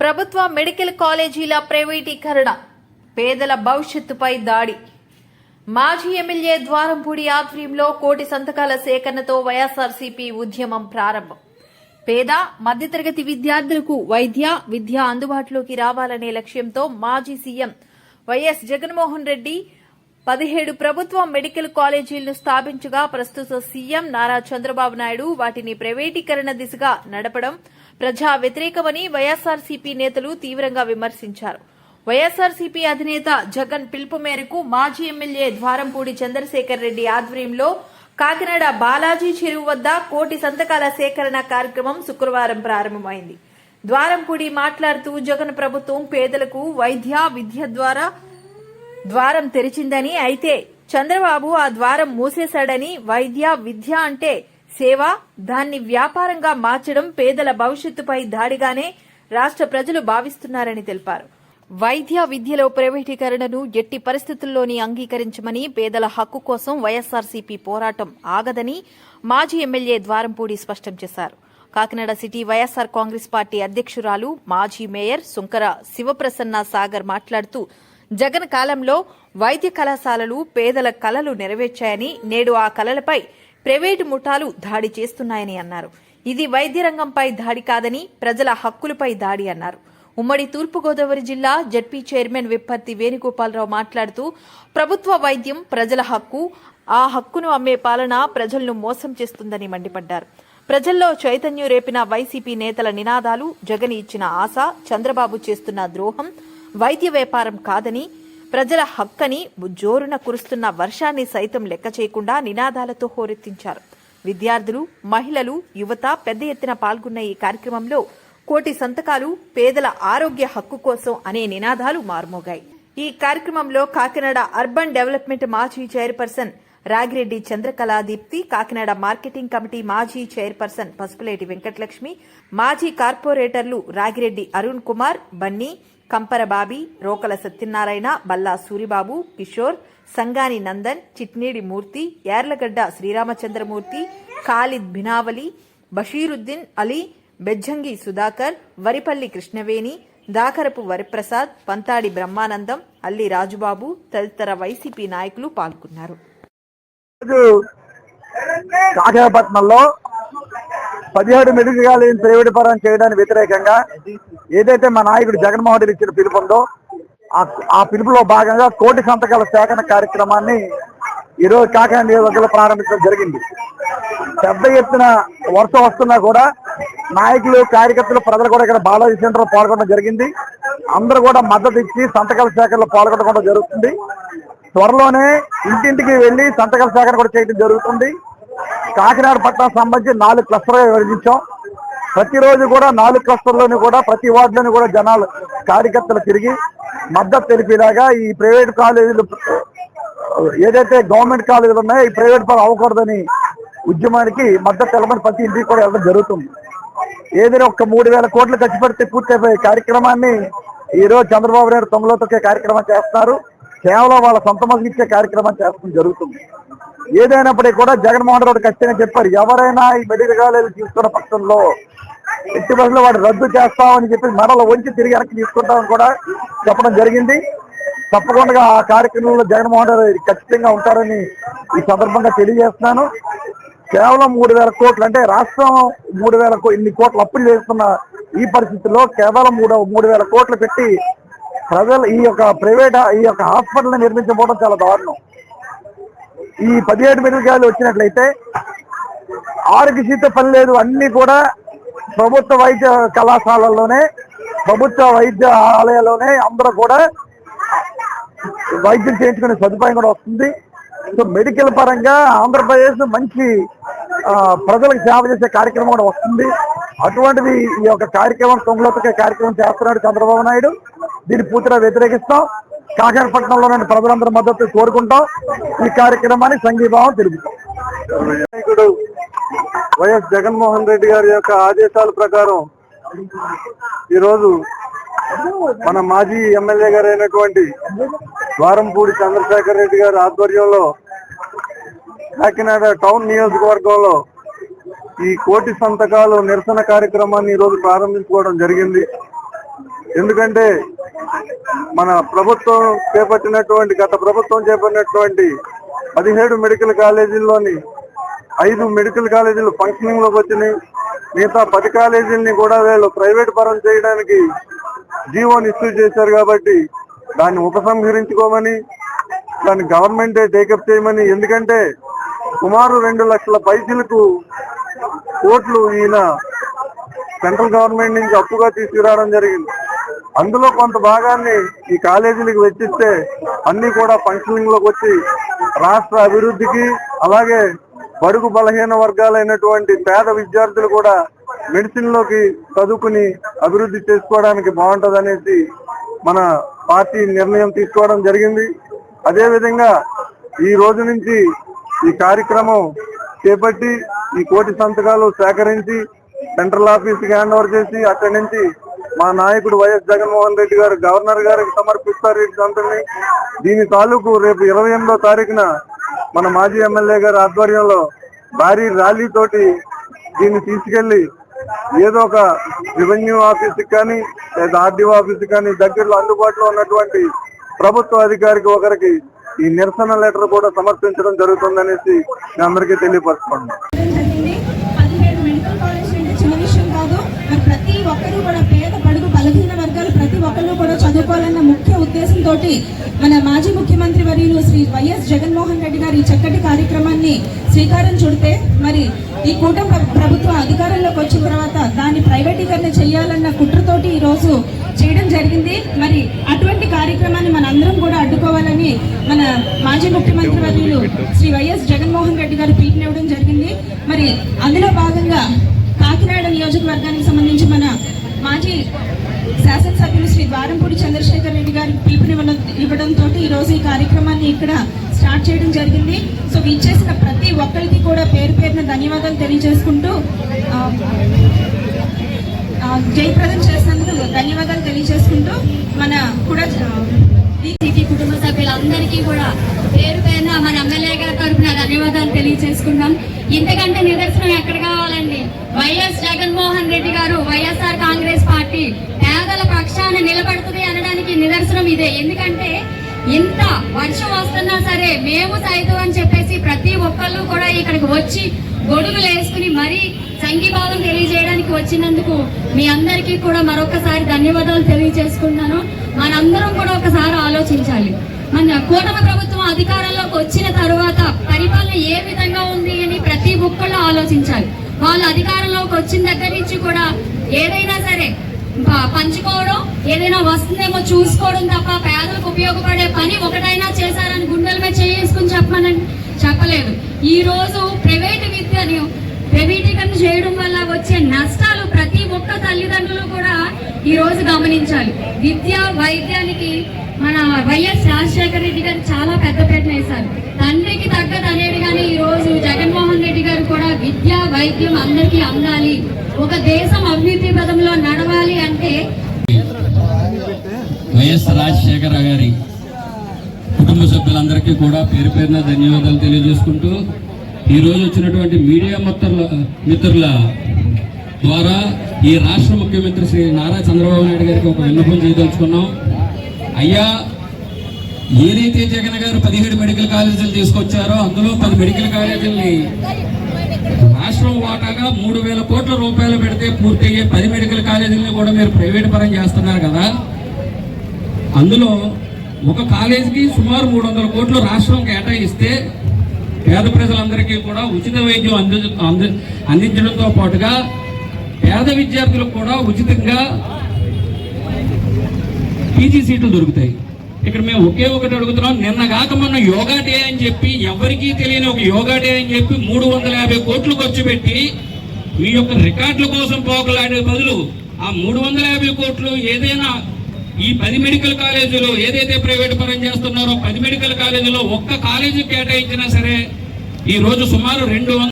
ప్రభుత్వ మెడికల్ కాలేజీల ప్రైవేటీకరణ. పేదల భవిష్యత్తుపై దాడి. మాజీ ఎమ్మెల్యే ద్వారంపూడి ఆధ్వర్యంలో కోటి సంతకాల సేకరణతో వైఎస్ఆర్సీపీ ఉద్యమం ప్రారంభం. పేద మధ్యతరగతి విద్యార్థులకు వైద్య విద్య అందుబాటులోకి రావాలనే లక్ష్యంతో మాజీ సీఎం వైఎస్ జగన్మోహన్ రెడ్డి పదిహేడు ప్రభుత్వ మెడికల్ కాలేజీలను స్థాపించగా ప్రస్తుత సీఎం నారా చంద్రబాబు నాయుడు వాటిని ప్రైవేటీకరణ దిశగా నడపడం ప్రజా వ్యతిరేకమని వైఎస్ఆర్సీపీ నేతలు తీవ్రంగా విమర్శించారు. వైఎస్ఆర్సీపీ అధినేత జగన్ పిలుపు మేరకు మాజీ ఎమ్మెల్యే ద్వారంపూడి చంద్రశేఖర్ రెడ్డి ఆధ్వర్యంలో కాకినాడ బాలాజీ చెరువు వద్ద కోటి సంతకాల సేకరణ కార్యక్రమం శుక్రవారం ప్రారంభమైంది. ద్వారంపూడి మాట్లాడుతూ జగన్ ప్రభుత్వం పేదలకు వైద్య విద్య ద్వారా ద్వారం తెరిచిందని అయితే చంద్రబాబు ఆ ద్వారం మూసేశాడని వైద్య విద్య అంటే సేవ దాన్ని వ్యాపారంగా మార్చడం పేదల భవిష్యత్తుపై దాడిగానే రాష్ట్ర ప్రజలు భావిస్తున్నారని తెలిపారు. వైద్య విద్యలో ప్రైవేటీకరణను ఎట్టి పరిస్థితుల్లోని అంగీకరించమని పేదల హక్కు కోసం వైఎస్ఆర్సీపీ పోరాటం ఆగదని మాజీ ఎమ్మెల్యే ద్వారంపూడి స్పష్టం చేశారు. Kakinada city YSR Congress party అధ్యక్షురాలు మాజీ మేయర్ సుంకర శివప్రసన్న సాగర్ మాట్లాడుతూ జగన్ కాలంలో వైద్య కళాశాలలు పేదల కలలు నెరవేర్చాయని నేడు ఆ కలలపై ప్రైవేటు ముఠాలు దాడి చేస్తున్నాయని అన్నారు. ఇది వైద్య రంగంపై దాడి కాదని ప్రజల హక్కులపై దాడి అన్నారు. ఉమ్మడి తూర్పుగోదావరి జిల్లా జడ్పీ చైర్మన్ విప్పర్తి వేణుగోపాలరావు మాట్లాడుతూ ప్రభుత్వ వైద్యం ప్రజల హక్కు ఆ హక్కును అమ్మే పాలన ప్రజలను మోసం చేస్తుందని మండిపడ్డారు. ప్రజల్లో చైతన్యం రేపిన వైసీపీ నేతల నినాదాలు జగన్ ఇచ్చిన ఆశ చంద్రబాబు చేస్తున్న ద్రోహం వైద్య వ్యాపారం కాదని ప్రజల హక్కని జోరున కురుస్తున్న వర్షాన్ని సైతం లెక్క చేయకుండా నినాదాలతో హోరెత్తించారు. విద్యార్థులు మహిళలు యువత పెద్ద ఎత్తున పాల్గొన్న ఈ కార్యక్రమంలో కోటి సంతకాలు పేదల ఆరోగ్య హక్కు కోసం అనే నినాదాలు మార్మోగాయి. ఈ కార్యక్రమంలో కాకినాడ అర్బన్ డెవలప్మెంట్ మాజీ chairperson Ragireddy Chandrakala Deepthi Kakinada marketing committee మాజీ చైర్పర్సన్ పసుపులేటి వెంకటలక్ష్మి మాజీ కార్పొరేటర్లు రాగిరెడ్డి అరుణ్ కుమార్ బన్నీ కంపరబాబి రోకల సత్యనారాయణ బల్లా సూరిబాబు కిషోర్ సంగాని నందన్ చిట్నీడి మూర్తి యార్లగడ్డ శ్రీరామచంద్రమూర్తి ఖాలిద్ బినావలి బషీరుద్దీన్ అలీ బెజ్జంగి సుధాకర్ వరిపల్లి కృష్ణవేణి దాకరపు వరిప్రసాద్ పంతాడి బ్రహ్మానందం అల్లి రాజుబాబు తదితర వైసీపీ నాయకులు పాల్గొన్నారు. రోజు పదిహేడు మెడికల్ కాలేజీ ప్రైవేట్ పరం చేయడానికి వ్యతిరేకంగా ఏదైతే మా నాయకుడు జగన్మోహన్ రెడ్డి ఇచ్చిన పిలుపు ఉందో ఆ- పిలుపులో భాగంగా కోటి సంతకాల సేకరణ కార్యక్రమాన్ని ఈరోజు కాకినాడ నియోజకవర్గంలో ప్రారంభించడం జరిగింది. పెద్ద ఎత్తున వరుస వస్తున్నా కూడా నాయకులు కార్యకర్తలు ప్రజలు కూడా ఇక్కడ బాలాజీ సెంటర్ పాల్గొనడం జరిగింది. అందరూ కూడా మద్దతు ఇచ్చి సంతకాల సేకరణలో పాల్గొనడం కూడా జరుగుతుంది. త్వరలోనే ఇంటింటికి వెళ్ళి సంతకాల సేకరణ కూడా చేయడం జరుగుతుంది. కాకినాడ పట్టణం సంబంధించి నాలుగు క్లస్టర్గా విభజించాం. ప్రతిరోజు కూడా నాలుగు క్లస్టర్లోని కూడా ప్రతి వార్డులోని కూడా జనాలు కార్యకర్తలు తిరిగి మద్దతు తెలిపేలాగా ఈ ప్రైవేట్ కాలేజీలు ఏదైతే గవర్నమెంట్ కాలేజీలు ఉన్నాయో ఈ ప్రైవేట్ పాలు అవ్వకూడదని ఉద్యమానికి మద్దతు తెలపని ప్రతి ఇంటికి కూడా వెళ్ళడం జరుగుతుంది. ఏదైనా ఒక మూడు వేల కోట్లు ఖర్చు పెడితే పూర్తయిపోయే కార్యక్రమాన్ని ఈ రోజు చంద్రబాబు నాయుడు తొంగలో తొక్కే కార్యక్రమం చేస్తున్నారు. కేవలం వాళ్ళ సొంత మనుషులు ఇచ్చే కార్యక్రమం చేస్తాం జరుగుతుంది. ఏదైనప్పటికీ కూడా జగన్మోహన్ రెడ్డి ఖచ్చితంగా చెప్పారు ఎవరైనా ఈ మెడికల్ కాలేజీ తీసుకున్న పక్షంలో ఎట్టి బస్సులో వాడు రద్దు చేస్తామని చెప్పి మరల వంచి తిరిగి వెనక్కి తీసుకుంటామని కూడా చెప్పడం జరిగింది. తప్పకుండా ఆ కార్యక్రమంలో జగన్మోహన్ రెడ్డి ఖచ్చితంగా ఉంటారని ఈ సందర్భంగా తెలియజేస్తున్నాను. కేవలం మూడు వేల కోట్లు అంటే రాష్ట్రం మూడు వేల కో- ఇన్ని కోట్లు అప్పులు చేస్తున్న ఈ పరిస్థితుల్లో కేవలం మూడు మూడు వేల కోట్లు పెట్టి ప్రజలు ఈ యొక్క ప్రైవేట్ ఈ యొక్క హాస్పిటల్ నిర్మించబోవడం చాలా దారుణం. ఈ పదిహేడు మెడికల్ వచ్చినట్లయితే ఆరోగ్యశ్రీతో పని లేదు అన్ని కూడా ప్రభుత్వ వైద్య కళాశాలల్లోనే ప్రభుత్వ వైద్య ఆలయాల్లోనే అందరూ కూడా వైద్యం చేయించుకునే సదుపాయం కూడా వస్తుంది. సో మెడికల్ పరంగా ఆంధ్రప్రదేశ్ మంచి ప్రజలకు సేవ చేసే కార్యక్రమం కూడా వస్తుంది. అటువంటిది ఈ యొక్క కార్యక్రమం తొంగలోతకే కార్యక్రమం చేస్తున్నాడు చంద్రబాబు నాయుడు. దీన్ని పూర్తిగా వ్యతిరేకిస్తాం. కాకారపట్నంలో నుండి ప్రజలందరి మద్దతు కోరుకుంటాం. ఈ కార్యక్రమాన్ని సంఘీభావం తెలుపుతాం. నాయకుడు వైఎస్ జగన్మోహన్ రెడ్డి గారి యొక్క ఆదేశాల ప్రకారం ఈరోజు మన మాజీ ఎమ్మెల్యే గారు అయినటువంటి ద్వారంపూడి చంద్రశేఖర్ రెడ్డి గారి ఆధ్వర్యంలో కాకినాడ టౌన్ నియోజకవర్గంలో ఈ కోటి సంతకాలు నిరసన కార్యక్రమాన్ని ఈరోజు ప్రారంభించుకోవడం జరిగింది. ఎందుకంటే మన ప్రభుత్వం చేపట్టినటువంటి గత ప్రభుత్వం చేపట్టినటువంటి పదిహేడు మెడికల్ కాలేజీల్లోని ఐదు మెడికల్ కాలేజీలు ఫంక్షనింగ్లోకి వచ్చినాయి. మిగతా పది కాలేజీలని కూడా వీళ్ళు ప్రైవేట్ పరం చేయడానికి జీవోని ఇష్యూ చేశారు కాబట్టి దాన్ని ఉపసంహరించుకోమని దాన్ని గవర్నమెంటే టేకప్ చేయమని ఎందుకంటే సుమారు రెండు లక్షల పైసలకు కోట్లు ఈయన సెంట్రల్ గవర్నమెంట్ నుంచి అప్పుగా తీసుకురావడం జరిగింది. అందులో కొంత భాగాన్ని ఈ కాలేజీలకు వెచ్చిస్తే అన్ని కూడా ఫంక్షనింగ్లోకి వచ్చి రాష్ట్ర అభివృద్ధికి అలాగే బడుగు బలహీన వర్గాలైనటువంటి పేద విద్యార్థులు కూడా మెడిసిన్లోకి చదువుకుని అభివృద్ధి చేసుకోవడానికి బాగుంటుంది మన పార్టీ నిర్ణయం తీసుకోవడం జరిగింది. అదే విధంగా ఈ రోజు నుంచి ఈ కార్యక్రమం చేపట్టి ఈ కోటి సంతకాలు సేకరించి సెంట్రల్ ఆఫీస్కి హ్యాండ్ ఓవర్ చేసి అక్కడి నుంచి మా నాయకుడు వైఎస్ జగన్మోహన్ రెడ్డి గారు గవర్నర్ గారికి సమర్పిస్తారు ఈ సంతని. దీని తాలూకు రేపు ఇరవై ఎనిమిదో తారీఖున మన మాజీ ఎమ్మెల్యే గారి ఆధ్వర్యంలో భారీ ర్యాలీ తోటి దీన్ని తీసుకెళ్ళి ఏదో ఒక రెవెన్యూ ఆఫీస్ కానీ లేదా ఆర్డీఓ ఆఫీస్ కానీ దగ్గరలో అందుబాటులో ఉన్నటువంటి ప్రభుత్వ అధికారికి ఒకరికి ఈ నిరసన లెటర్ కూడా సమర్పించడం జరుగుతుందనేసి మీ అందరికీ తెలియపరచుకోండి ప్రతి ఒక్కరూ కూడా ప్రతి కూడా చదువుకోవాలన్న ముఖ్య ఉద్దేశంతో మన మాజీ ముఖ్యమంత్రి వర్యులు శ్రీ వైఎస్ జగన్మోహన్ రెడ్డి గారు ఈ చక్కటి కార్యక్రమాన్ని శ్రీకారం చుడితే మరి ఈ కూటమి ప్రభుత్వం అధికారంలోకి వచ్చిన తర్వాత దాన్ని ప్రైవేటీకరణ చేయాలన్న కుట్రతోటి ఈ రోజు చేయడం జరిగింది. మరి అటువంటి కార్యక్రమాన్ని మన అందరం కూడా అడ్డుకోవాలని మన మాజీ ముఖ్యమంత్రి వర్యులు శ్రీ వైఎస్ జగన్మోహన్ రెడ్డి గారు పిలుపునివ్వడం జరిగింది. మరి అందులో భాగంగా కాకినాడ నియోజకవర్గానికి సంబంధించి మన మాజీ శాసనసభ్యులు శ్రీ ద్వారంపూడి చంద్రశేఖర్ రెడ్డి గారికి పిలుపునివ్వడం ఇవ్వడంతో ఈరోజు ఈ కార్యక్రమాన్ని ఇక్కడ స్టార్ట్ చేయడం జరిగింది. సో ఇచ్చేసిన ప్రతి ఒక్కరికి కూడా పేరు పేరున ధన్యవాదాలు తెలియజేసుకుంటూ జయప్రదం చేసినందుకు ధన్యవాదాలు తెలియజేసుకుంటూ మన కూడా కుటుంబ సభ్యులందరికీ కూడా పేరు పేరున మన ఎమ్మెల్యే గారి తరఫున ధన్యవాదాలు తెలియజేసుకుంటాం ఇంతకంటే నిదర్శనం ఎక్కడ కావాలండి వైఎస్ జగన్మోహన్ రెడ్డి గారు వైఎస్ఆర్ కాంగ్రెస్ పార్టీ పేదల పక్షాన నిలబడుతుంది అనడానికి నిదర్శనం ఇదే. ఎందుకంటే ఇంత వర్షం వస్తున్నా సరే మేము సైతం అని చెప్పేసి ప్రతి ఒక్కళ్ళు కూడా ఇక్కడికి వచ్చి గొడుగులు వేసుకుని మరీ సంఘీభావం తెలియజేయడానికి వచ్చినందుకు మీ అందరికీ కూడా మరొకసారి ధన్యవాదాలు తెలియజేసుకున్నాను మనందరం కూడా ఒకసారి ఆలోచించాలి. మన కూటమి ప్రభుత్వం అధికారంలోకి వచ్చిన తర్వాత పరిపాలన ఏ విధంగా ఉంది అని ప్రతి ఒక్కళ్ళు ఆలోచించాలి. వాళ్ళు అధికారంలోకి వచ్చిన దగ్గర నుంచి కూడా ఏదైనా సరే పంచుకోవడం ఏదైనా వస్తుందేమో చూసుకోవడం తప్ప పేదలకు ఉపయోగపడే పని ఒకటైనా చేశారని గుండెల మీద చేసుకుని చెప్పమనండి చెప్పలేదు. ఈ రోజు ప్రైవేటు విద్యను ప్రైవేటీకరణ చేయడం వల్ల వచ్చే నష్టాలు ప్రతి ఒక్క తల్లిదండ్రులు కూడా ఈ రోజు గమనించాలి. విద్య వైద్యానికి మన వైఎస్ రాజశేఖర రెడ్డి గారు చాలా పెద్దపీట వేశారు. తండ్రికి తగ్గదనేది కానీ ఈ రోజు జగన్మోహన్ రెడ్డి గారు కూడా విద్య వైద్యం అందరికీ అందాలి. ఒక దేశం అభివృద్ధి పదంలో నడవాలి అంటే వైఎస్ రాజశేఖర గారి కుటుంబ సభ్యులందరికీ కూడా పేరు పేరున ధన్యవాదాలు తెలియజేసుకుంటూ ఈరోజు వచ్చినటువంటి మీడియా మిత్రుల మిత్రుల ద్వారా ఈ రాష్ట్ర ముఖ్యమంత్రి శ్రీ నారా చంద్రబాబు నాయుడు గారికి ఒక విన్నపం చేయదలుచుకున్నాం. అయ్యా ఏదైతే జగన్ గారు పదిహేడు మెడికల్ కాలేజీలు తీసుకొచ్చారో అందులో పది మెడికల్ కాలేజీల్ని రాష్ట్రం వాటాగా మూడు వేల కోట్ల రూపాయలు పెడితే పూర్తయ్యే పది మెడికల్ కాలేజీలను కూడా మీరు ప్రైవేట్ పరం చేస్తున్నారు కదా. అందులో ఒక కాలేజీకి సుమారు మూడు వందల కోట్లు రాష్ట్రం కేటాయిస్తే పేద ప్రజలందరికీ కూడా ఉచిత వైద్యం అంది అంది- అందించడంతో పాటుగా పేద విద్యార్థులకు కూడా ఉచితంగా పీజీ సీట్లు దొరుకుతాయి. ఇక్కడ మేము ఒకే ఒకటి అడుగుతున్నాం. నిన్న కాక మొన్న యోగా డే అని చెప్పి ఎవరికీ తెలియని ఒక యోగా డే అని చెప్పి మూడు వందల యాభై కోట్లు ఖర్చు పెట్టి మీ యొక్క రికార్డుల కోసం పోకలాడే బదులు ఆ మూడు వందల యాభై కోట్లు ఏదైనా ఈ పది మెడికల్ కాలేజీలు ఏదైతే ప్రైవేట్ పరం చేస్తున్నారో పది మెడికల్ కాలేజీలో ఒక్క కాలేజీ కేటాయించినా సరే ఈ రోజు సుమారు రెండు